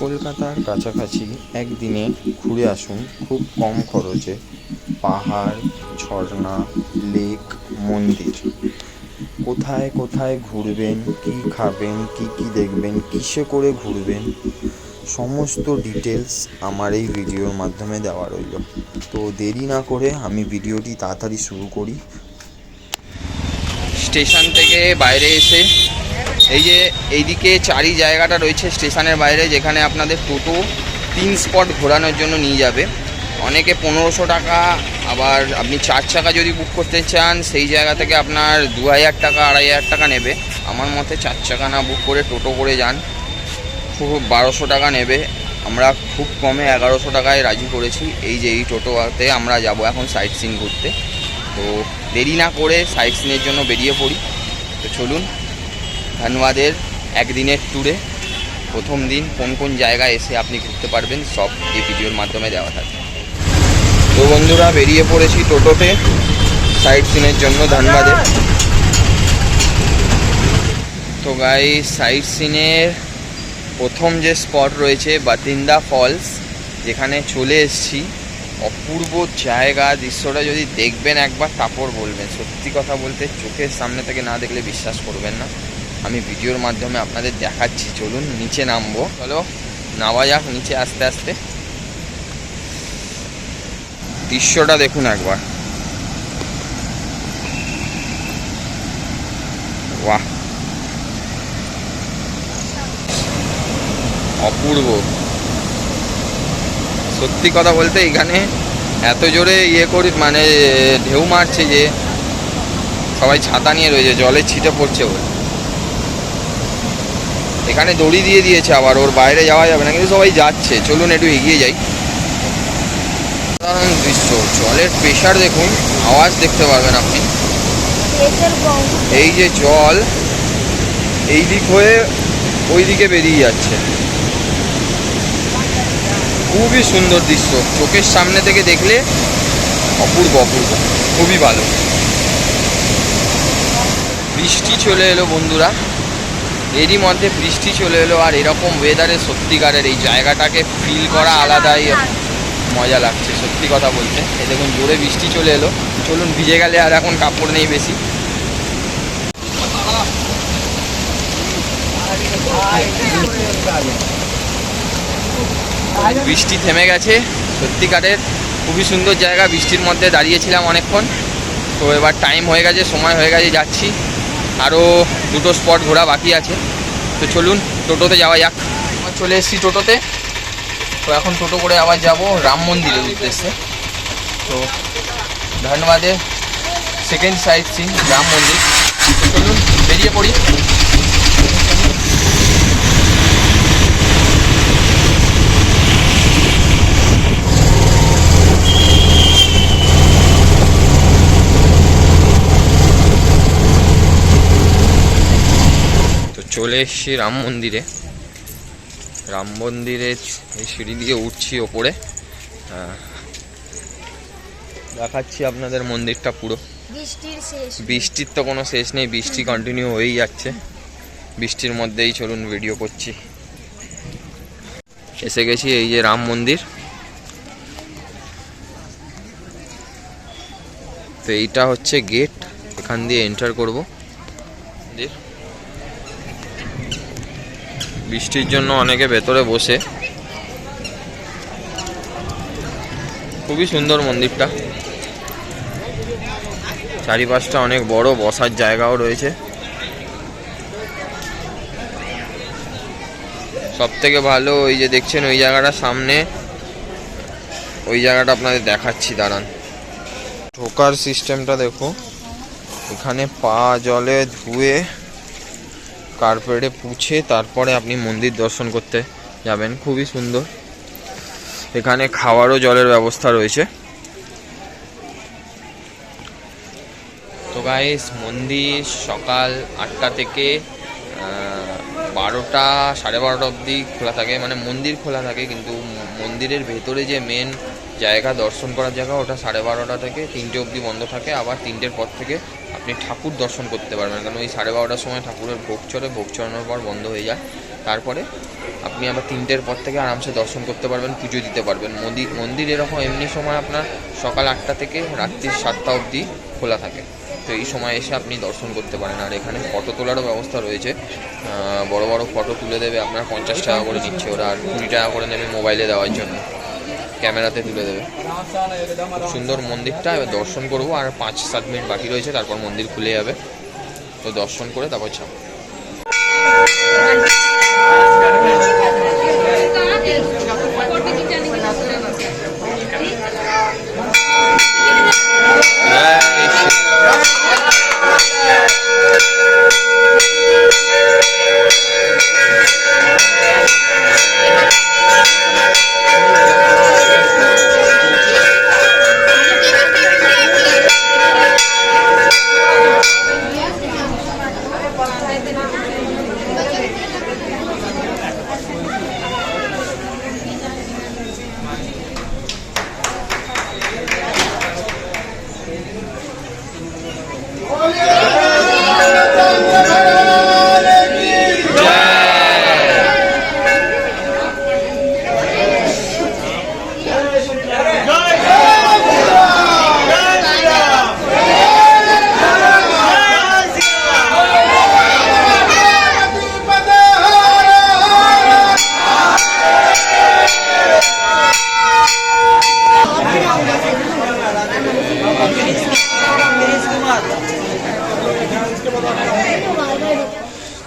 কলকাতার কাছাকাছি একদিনে ঘুরে আসুন। খুব কম খরচে পাহাড়, ঝর্ণা, লেক, মন্দির। কোথায় কোথায় ঘুরবেন, কী খাবেন, কী কী দেখবেন, কিসে করে ঘুরবেন, সমস্ত ডিটেলস আমার এই ভিডিওর মাধ্যমে দেওয়া রইল। তো দেরি না করে আমি ভিডিওটি তাড়াতাড়ি শুরু করি। স্টেশন থেকে বাইরে এসে এই যে এইদিকে চারি জায়গাটা রয়েছে স্টেশনের বাইরে, যেখানে আপনাদের টোটো তিন স্পট ঘোরানোর জন্য নিয়ে যাবে। অনেকে পনেরোশো টাকা, আবার আপনি চার চাকা যদি বুক করতে চান, সেই জায়গা থেকে আপনার দু হাজার টাকা, আড়াই হাজার টাকা নেবে। আমার মতে চার চাকা না বুক করে টোটো করে যান। খুব বারোশো টাকা নেবে। আমরা খুব কমে এগারোশো টাকায় রাজি করেছি। এই যে এই টোটোতে আমরা যাব এখন সাইট সিন ঘুরতে তো দেরি না করে সাইট সিনের জন্য বেরিয়ে পড়ি। তো চলুন। ধানবাদের একদিনের ট্যুরে প্রথম দিন কোন কোন জায়গায় এসে আপনি ঘুরতে পারবেন সব এই ভিডিওর মাধ্যমে দেওয়া থাকবে তো বন্ধুরা, বেরিয়ে পড়েছি টোটোতে। সাইট সিনের জন্য ধানবাদে তো গাই সাইট সিনের প্রথম যে স্পট রয়েছে বাতিন্দা ফলস যেখানে চলে এসেছি। অপূর্ব জায়গা, দৃশ্যটা যদি দেখবেন একবার, তারপর বলবেন। সত্যি কথা বলতে, চোখের সামনে থেকে না দেখলে বিশ্বাস করবেন না। আমি ভিডিওর মাধ্যমে আপনাদের দেখাচ্ছি। চলুন, নিচে নামবো। চলো, নামা যাক নিচে আস্তে আস্তে। দৃশ্যটা দেখুন একবার। বাহ! অপূর্ব। সত্যি কথা বলতে, এখানে এত জোরে ইয়ে করি মানে ঢেউ মারছে যে, সবাই ছাতা নিয়ে রয়েছে জলের ছিটে পড়ছে ওর এখানে দড়ি দিয়ে দিয়েছে আবার ওর বাইরে যাওয়া যাবে না কিন্তু সবাই যাচ্ছে। চলুন একটু এগিয়ে যাই। সাধারণ দৃশ্য জলের প্রেশার দেখুন আওয়াজ দেখতে পারবেন আপনি। এই যে জল এই দিক হয়ে ওই দিকে বেরিয়ে যাচ্ছে। খুবই সুন্দর দৃশ্য। চোখের সামনে থেকে দেখলে অপূর্ব অপূর্ব। খুবই ভালো। বৃষ্টি চলে এলো বন্ধুরা। এরই মধ্যে বৃষ্টি চলে এলো আর এরকম ওয়েদারে সত্যিকারের এই জায়গাটাকে ফিল করা আলাদাই মজা লাগছে সত্যি কথা বলতে। এই দেখুন জোরে বৃষ্টি চলে এলো। চলুন ভিজে গেলে আর এখন কাপড় নেই বেশি। বৃষ্টি থেমে গেছে। সত্যিকারের খুবই সুন্দর জায়গা। বৃষ্টির মধ্যে দাঁড়িয়েছিলাম অনেকক্ষণ। তো এবার টাইম হয়ে গেছে সময় হয়ে গেছে যাচ্ছি। আরও দুটো স্পট ঘোরা বাকি আছে। তো চলুন, টোটোতে যাওয়া যাক। আমার চলে এসেছি টোটোতে। তো এখন টোটো করে আবার যাব রাম মন্দিরের উদ্দেশ্যে। তো ধন্যবাদে। সেকেন্ড সাইড সিন রাম মন্দির। চলুন, বেরিয়ে পড়ি তো চলে এসেছি রাম মন্দিরে। রাম মন্দিরে এই সিঁড়ি দিয়ে উঠছি ওপরে। দেখাচ্ছি আপনাদের মন্দিরটা পুরো। বৃষ্টির তো কোনো শেষ নেই বৃষ্টি কন্টিনিউ হয়েই যাচ্ছে। বৃষ্টির মধ্যেই চলুন ভিডিও করছি। এসে গেছি এই যে রাম মন্দির। তো এইটা হচ্ছে গেট এখান দিয়ে এন্টার করব। মন্দির। বৃষ্টির জন্য অনেকে ভেতরে বসে। খুবই সুন্দর মন্দিরটা। চারিপাশটা অনেক বড়, বসার জায়গাও রয়েছে। সব থেকে ভালো ওই যে দেখছেন ওই জায়গাটা সামনে। ওই জায়গাটা আপনাদের দেখাচ্ছি, দাঁড়ান। ঢোকার সিস্টেমটা দেখো এখানে পা জলে ধুয়ে কার্পেটে পুছে তারপরে আপনি মন্দির দর্শন করতে যাবেন। খুবই সুন্দর। এখানে খাওয়ারও জলের ব্যবস্থা রয়েছে। তো গাইস মন্দির সকাল আটটা থেকে বারোটা, সাড়ে বারোটা অবধি খোলা থাকে। মানে মন্দির খোলা থাকে, কিন্তু মন্দিরের ভেতরে যে মেন জায়গা, দর্শন করার জায়গা, ওটা সাড়ে বারোটা থেকে তিনটে অবধি বন্ধ থাকে। আবার তিনটের পর থেকে আপনি ঠাকুর দর্শন করতে পারবেন, কারণ ওই সাড়ে বারোটার সময় ঠাকুরের ভোগ চড়ে ভোগ চড়ানোর পর বন্ধ হয়ে যায়। তারপরে আপনি আবার তিনটের পর থেকে আরামসে দর্শন করতে পারবেন, পুজো দিতে পারবেন। মন্দির মন্দির এরকম এমনি সময় আপনার সকাল আটটা থেকে রাত্রি সাতটা অবধি খোলা থাকে। তো এই সময় এসে আপনি দর্শন করতে পারেন। আর এখানে ফটো তোলারও ব্যবস্থা রয়েছে। বড় বড় ফটো তুলে দেবে আপনার পঞ্চাশ টাকা করে নিচ্ছে ওরা, আর কুড়ি টাকা করে নেবে মোবাইলে দেওয়ার জন্য। ক্যামেরাতে তুলে দেবে। খুব সুন্দর মন্দিরটা, এবার দর্শন করব। আর পাঁচ সাত মিনিট বাকি রয়েছে, তারপর মন্দির খুলে যাবে। তো দর্শন করে তারপর ছাপ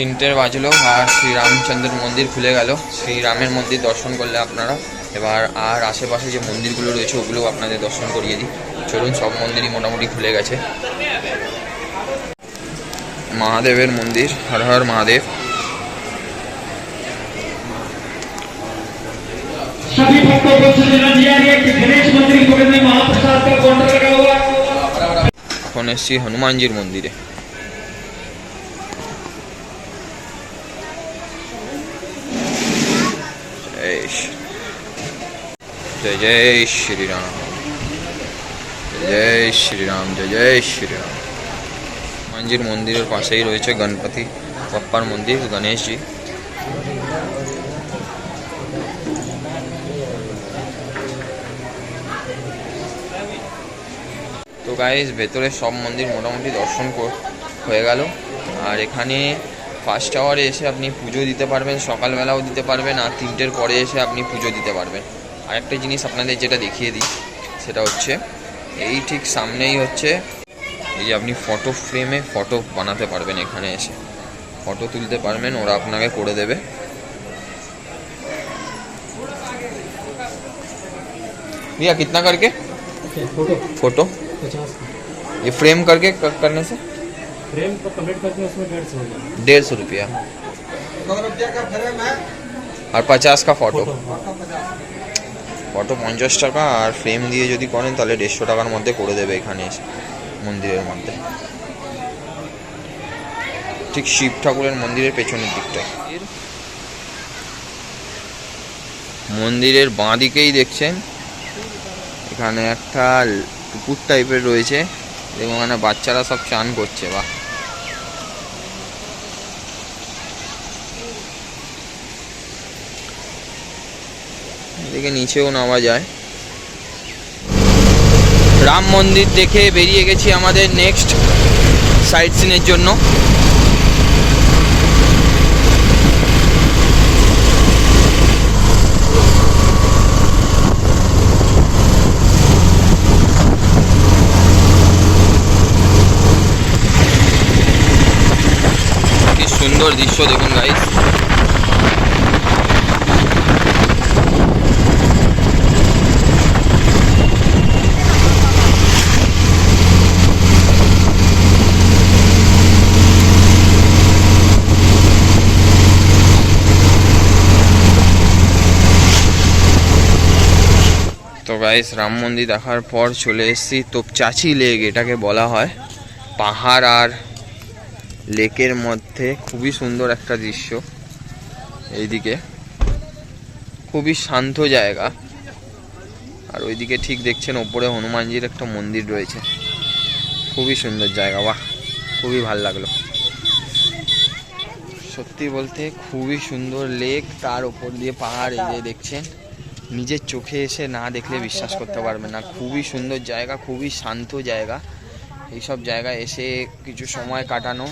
তিনটের বাজলো আর শ্রীরামচন্দ্রের মন্দির খুলে গেল শ্রীরামের মন্দির দর্শন করলে আপনারা এবার আর আশেপাশে যে মন্দিরগুলো রয়েছে ওগুলোও আপনাদের দর্শন করিয়ে দিই চলুন সব মন্দিরই মোটামুটি খুলে গেছে মহাদেবের মন্দির হর হর মহাদেব सभी भक्तों को सूचना दिया गया कि गणेश मंदिर के बगल में महाप्रसाद का काउंटर लगा हुआ है এখন এসছি হনুমানজির মন্দিরে জয় জয় শ্রীরাম জয় শ্রীরাম, জয় জয় শ্রীরাম। হনুমানজির মন্দিরের পাশেই রয়েছে গণপতি বাপ্পার মন্দির, গণেশজি। তো গাইজ ভেতরে সব মন্দির মোটামুটি দর্শন হয়ে গেল। আর এখানে ফার্স্ট আওয়ারে এসে আপনি পুজো দিতে পারবেন, সকালবেলাও দিতে পারবেন, আর তিনটের পরে এসে আপনি পুজো দিতে পারবেন। আর একটা জিনিস আপনাদের যেটা দেখিয়ে দিই সেটা হচ্ছে এই ঠিক সামনেই হচ্ছে এই যে আপনি ফটো ফ্রেমে ফটো বানাতে পারবেন এখানে এসে ফটো তুলতে পারবেন ওরা আপনাকে করে দেবে भैया कितना करके फोटो फोटो पचास ये फ्रेम करके क- करने से फ्रेम को कम्प्लीट करके उसमें डेढ़ सौ हो जाएगा डेढ़ सौ रुपया আর পঞ্চাশ কা ফটো ফটো পঞ্চাশ টাকা আর ফ্রেম দিয়ে যদি করেন তাহলে দেড়শো টাকার মধ্যে করে দেবে এখানে মন্দিরের মধ্যে। ঠিক শিব ঠাকুরের মন্দিরের পেছনের দিকটা মন্দিরের বাঁ দিকেই দেখছেন, এখানে একটা পুকুর টাইপের রয়েছে, এবং ওখানে বাচ্চারা সব চান করছে, বাহ। এদিকে নিচেও নামা যায়। রাম মন্দির দেখে বেরিয়ে গেছি আমাদের নেক্সট সাইট সিনের জন্য। সুন্দর দৃশ্য দেখুন গাইস গাইস রাম মন্দির দেখার পর চলে এসেছি। তোপচাচি লেক, এটাকে বলা হয়। পাহাড় আর লেকের মধ্যে খুবই সুন্দর একটা দৃশ্য। এইদিকে খুবই শান্ত জায়গা। আর ওইদিকে ঠিক দেখছেন, ওপরে হনুমানজির একটা মন্দির রয়েছে। খুবই সুন্দর জায়গা, বাহ! খুবই ভালো লাগল। সত্যি বলতে খুবই সুন্দর লেক, তার উপর দিয়ে পাহাড়, এই যে দেখছেন। নিজের চোখে এসে না দেখলে বিশ্বাস করতে পারবে না। খুবই সুন্দর জায়গা খুবই শান্ত জায়গা। এইসব জায়গায় এসে কিছু সময় কাটানো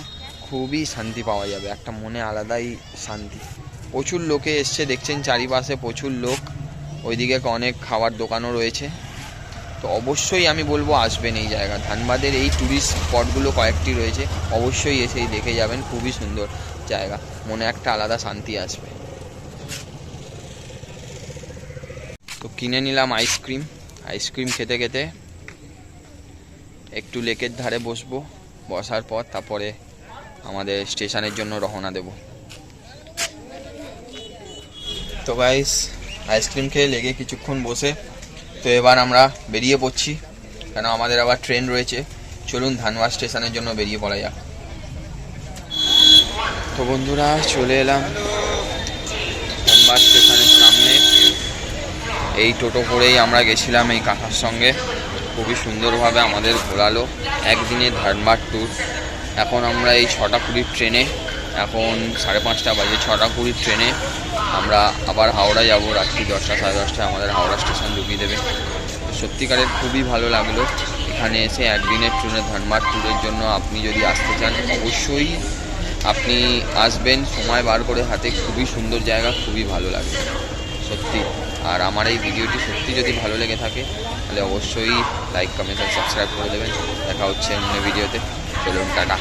খুবই শান্তি পাওয়া যাবে। একটা মনে আলাদাই শান্তি। প্রচুর লোকে এসছে দেখছেন চারিপাশে প্রচুর লোক। ওইদিকে অনেক খাবার দোকানও রয়েছে। তো অবশ্যই আমি বলব আসবেন এই জায়গা। ধানবাদের এই ট্যুরিস্ট স্পটগুলো কয়েকটি রয়েছে। অবশ্যই এসেই দেখে যাবেন খুবই সুন্দর জায়গা। মনে একটা আলাদা শান্তি আসবে। তো কিনে নিলাম আইসক্রিম আইসক্রিম খেতে খেতে একটু লেকের ধারে বসবো, বসার পর তারপরে আমাদের স্টেশনের জন্য রওনা দেব। তো গাইস আইসক্রিম খেয়ে লেগে কিছুক্ষণ বসে, তো এবার আমরা বেরিয়ে পড়ছি। কেন আমাদের আবার ট্রেন রয়েছে। চলুন ধানবাদ স্টেশনের জন্য বেরিয়ে পড়া যাক। তো বন্ধুরা, চলে এলাম ধানবাদ স্টেশনের সামনে। এই টোটো করেই আমরা গেছিলাম এই কাকার সঙ্গে। খুবই সুন্দরভাবে আমাদের ঘোরালো। একদিনের ধানবাদ ট্যুর এখন আমরা এই ছটা কুড়ির ট্রেনে, এখন সাড়ে পাঁচটা বাজে ছটা কুড়ির ট্রেনে আমরা আবার হাওড়া যাব। রাত্রি দশটা, সাড়ে দশটায় আমাদের হাওড়া স্টেশন ঢুকিয়ে দেবে। সত্যিকারের খুবই ভালো লাগল। এখানে এসে একদিনের ট্রেনে ধানবাদ ট্যুরের জন্য আপনি যদি আসতে চান, অবশ্যই আপনি আসবেন। সময় বার করে হাতে। খুবই সুন্দর জায়গা, খুবই ভালো লাগবে সত্যি। আর আমার এই ভিডিওটি সত্যি যদি ভালো লেগে থাকে, তাহলে অবশ্যই লাইক কমেন্ট আর সাবস্ক্রাইব করে দেবেন। দেখা হচ্ছে অন্য ভিডিওতে। চলুন, টাটা।